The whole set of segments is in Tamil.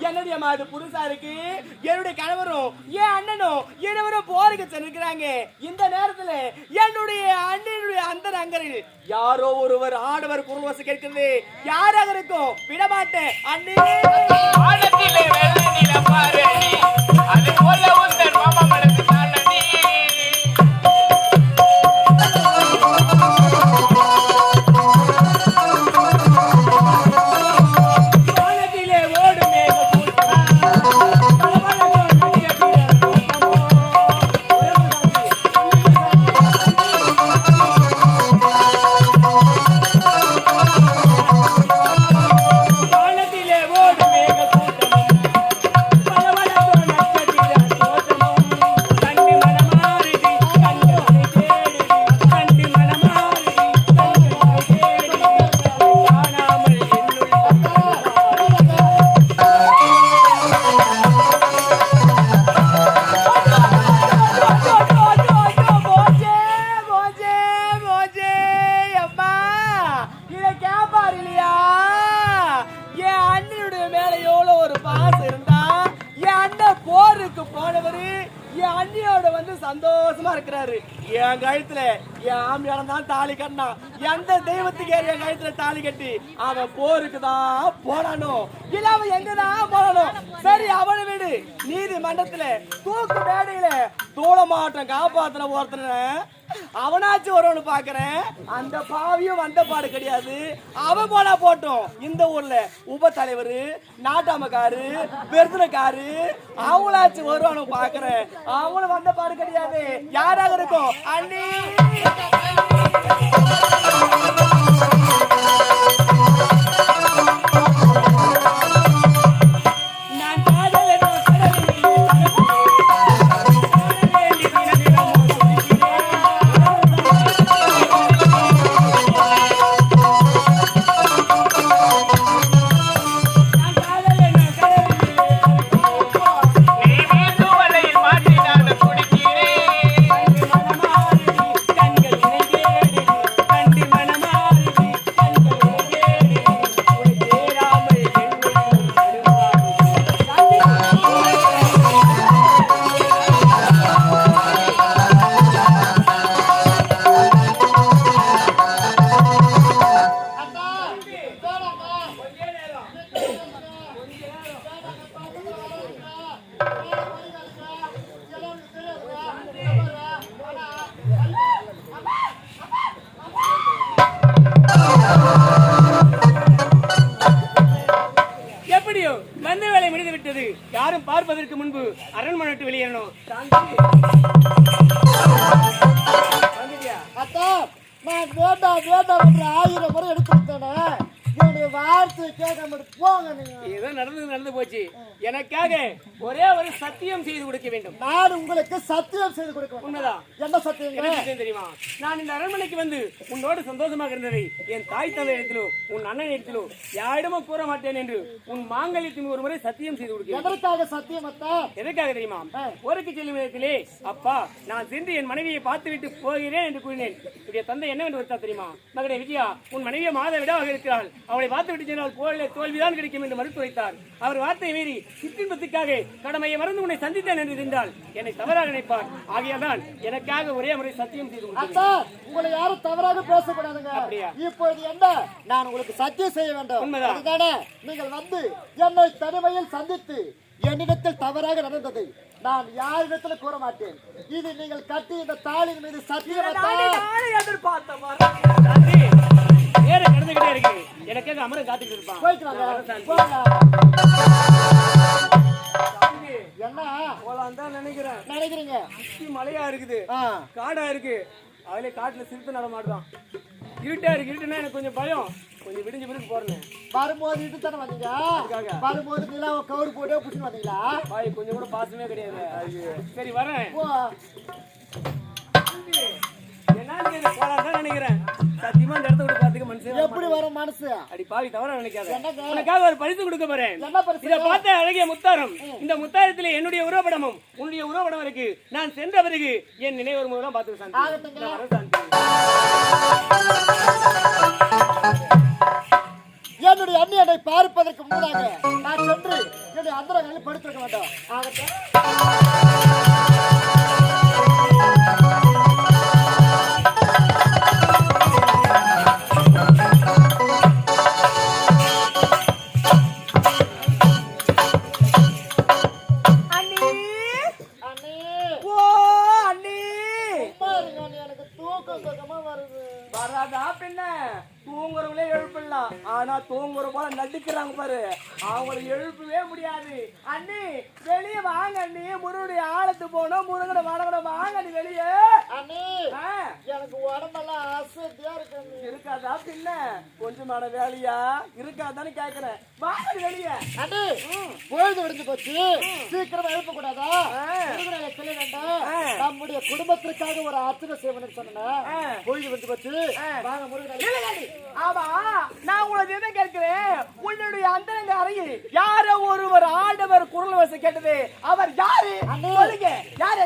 என்னுடைய அம்மா, அது புதுசா இருக்கு. என்னுடைய கணவரும் என் அண்ணனும் இருவரும் போருக்கு சென்றிருக்கிறாங்க. இந்த நேரத்துல என்னுடைய அண்ணனுடைய அந்த அங்கரில் யாரோ ஒருவர் ஆடவர் குரல்வாசி கேட்கிறது. யாராக இருக்கும்? விடமாட்டேன். அண்ணே. வானத்திலே வெள்ளி பாரு அது போல உந்தன் மாமா என் அண்ணியோட வந்து சந்தோஷமா இருக்கிறாரு. என் கழுத்துல என் ஆம்பியால தான் தாலி கட்டினா. எந்த தெய்வத்துக்கு ஏறி என் கழுத்துல தாலி கட்டி? அவன் போருக்கு தான் போடணும். இல்ல அவன் எங்கதான் போடணும்? சரி அவனை விடு. நீதிமன்றத்துல தூக்கு மேடையில தூளமாட்டம் காப்பாத்தின ஒருத்தனை அவனாச்சும் வரும்னு பாக்குறேன் அந்த பாவியும் வந்த பாடு கிடையாது. அவன் போனா போட்டோம். இந்த ஊர்ல உப தலைவர் நாட்டாமக்காரு பெருதுனக்காரு அவங்களாச்சும் வருவானு பாக்குறேன் அவனும் வந்த பாடு கிடையாது. யாராக இருக்கும்? அண்ணி. எப்படியோ வேலை முடிந்து விட்டது யாரும் பார்ப்பதற்கு முன்பு அரண்மனை விட்டு வெளியேறணும் சாந்தி. வந்துட்டியா? அத்தா நான் ஆயிரம் முறை எடுத்து விட்டேனே வார்த்தை கேட்க போங்க நீங்க. நடந்தது நடந்து போச்சு. எனக்காக ஒரே ஒரு சத்தியம் செய்து கொடுக்க வேண்டும். நான் உங்களுக்கு சத்தியம் செய்து கொடுக்க உண்மைதான். என்ன சத்தியம்? தெரியுமா? நான் இந்த அரண்மனைக்கு வந்து உன்னோடு சந்தோஷமாக இருந்ததை என் தாய் தந்தை இடத்திலோ உன் அண்ணன் இடத்திலோ யாரிடமும் கூற மாட்டேன் என்று உன் மாங்கல்யத்தின் ஒரு முறை சத்தியம் செய்து கொடுக்கிறேன். எதற்காக சத்தியம் எதற்காக தெரியுமா? ஊருக்கு செல்லும் இடத்திலே அப்பா நான் சென்று என் மனைவியை பார்த்து விட்டு போகிறேன் என்று கூறினேன். என்னுடைய தந்தை என்னவென்று தெரியுமா? மகனே விஜயா உன் மனைவியை மாத விடாக இருக்கிறாள். அவளை பார்த்து விட்டு சென்றால் போல தோல்விதான் கிடைக்கும் என்று மறுத்து வைத்தார். அவர் வார்த்தையை மீறி சிற்றின்பத்துக்காக கடமையை மறந்து உன்னை சந்தித்தேன் என்று சென்றால் என்னை தவறாக நினைப்பார். ஆகையாதான் எனக்காக ஒரே முறை சத்தியம் செய்து உங்களை யாரும் தவறாக பேசக்கூடாதுங்க? இப்பொழுது என்ன? நான் உங்களுக்கு சத்தியம் செய்ய வேண்டும். உண்மைதான். அதுதானே? நீங்கள் வந்து என்னை தனிமையில் சந்தித்து என்னிடத்தில் தவறாக நடந்தது நான் யாரிடத்தில் கூற மாட்டேன் இது நீங்கள் கட்டி இந்த தாளின் மீது சத்தியம் அத்தா. சாந்தி, நேரம் கடந்துகிட்டே இருக்கு. எனக்காக அமரம் காத்துக்கிட்டு இருப்பான். என்ன? போலாம் தான் நினைக்கிறேன். நினைக்கிறீங்க? சுத்தி இருக்குது. காடா இருக்கு. அதுல காட்டுல சிறுத்தை நடமாடுதான் இருட்டா இருக்கு. இருட்டுனா எனக்கு கொஞ்சம் பயம். கொஞ்சம் விடிஞ்ச பிறகு போறேன். வரும்போது இது தானே வந்தீங்க. வரும்போது நிலாவை கவுரு போட்டு புடிச்சு வந்தீங்களா? பாய் கொஞ்சம் கூட பாசமே கிடையாது. சரி வரேன். என்னன்னு போலாம் தான் நினைக்கிறேன். சத்தியமா இந்த இடத்த விட்டு எப்படி வரும் மனசு? அடி பாவி தவற நினைக்காத? உனக்காக ஒரு பரிசு கொடுக்க போறேன்? இத பார்த்த அழகிய முத்தாரம் இந்த முத்தாரத்துல என்னுடைய உருவப்படமும் உன்னுடைய உருவப்படம் இருக்கு. நான் சென்ற பிறகு என் நினைவு வரும்போது பார்த்து சாந்தி. என்னுடைய அண்ணியனை பார்ப்பதற்கு முன்னதாக நான் சென்று என்னுடைய அந்தரங்களில் படுத்திருக்க மாட்டோம் ஆகட்டும் தூக்கம் வருது. வராதா பின்ன? தூங்குறவங்களே எழுப்பிடலாம். ஆனா தூங்குற போல நடிக்கிறாங்க பாரு. அவங்களை எழுப்பவே முடியாது. அண்ணி வெளியே வாங்க அண்ணி. முருகனுடைய ஆழத்து போனோம் முருகனை வணங்கணும் வாங்க அண்ணி வெளியே. அண்ணி எனக்கு உடம்பெல்லாம் அசதியா இருக்கு. இருக்காதா பின்ன? கொஞ்சமான வேலையா? இருக்காதான்னு கேக்குறேன். வாங்க வெளியே. அண்ணி பொழுது விடிஞ்சு போச்சு. சீக்கிரமா எழுப்ப கூடாதா. முருகனை சொல்ல வேண்டாம். நம்முடைய குடும்பத்திற்காக ஒரு அர்ச்சனை செய்வனு சொன்னேன் ஆ. பொழுது போச்சு. வாங்க முருகனை இல்ல. ஆமா நான் உங்களுக்கு என்ன கேட்கிறேன்? உன்னுடைய அந்தரங்க அறையில் யாரோ ஒருவர் ஆண்டவர் குரல் வசை கேட்டது. அவர் யாரு. சொல்லுங்க. யார்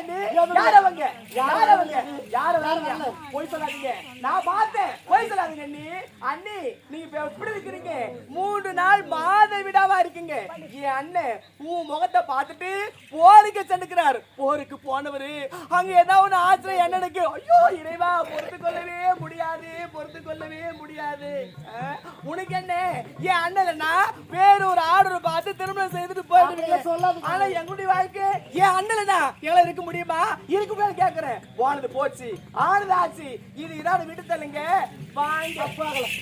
யார் அவங்க? யார் அவங்க? யார் வரல. போய் சொல்லாதீங்க. நான் பார்த்தேன் போய் சொல்லாதீங்க அண்ணி அண்ணி நீங்க இப்ப எப்படி இருக்கிறீங்க மூன்று நாள் மாத விடாவா இருக்கீங்க. என் அண்ணன் உன் முகத்தை பார்த்துட்டு போருக்கு சென்றுக்கிறார். போருக்கு போனவரு அங்க ஏதாவது ஒண்ணு ஆசிரியர் அண்ணனுக்கு ஐயோ இறைவா பொறுத்து கொள்ளவே முடியாது பொறுத்து கொள்ளவே முடியாது. உனக்கு என்ன? என் அண்ணன் வேற ஒரு ஆர்டர் பார்த்து திருமணம் செய்துட்டு போயிட்டு அப்படியே சொல்லாதீங்க. ஆனா எங்களுடைய வாழ்க்கை என் அண்ணனா எங்களை இருக்க முடியுமா? இருக்க முடியாது கேக்குறேன். போனது போச்சு ஆனது ஆச்சு. இது இதான விட்டு தள்ளுங்க. வாங்க. பார்க்கலாம்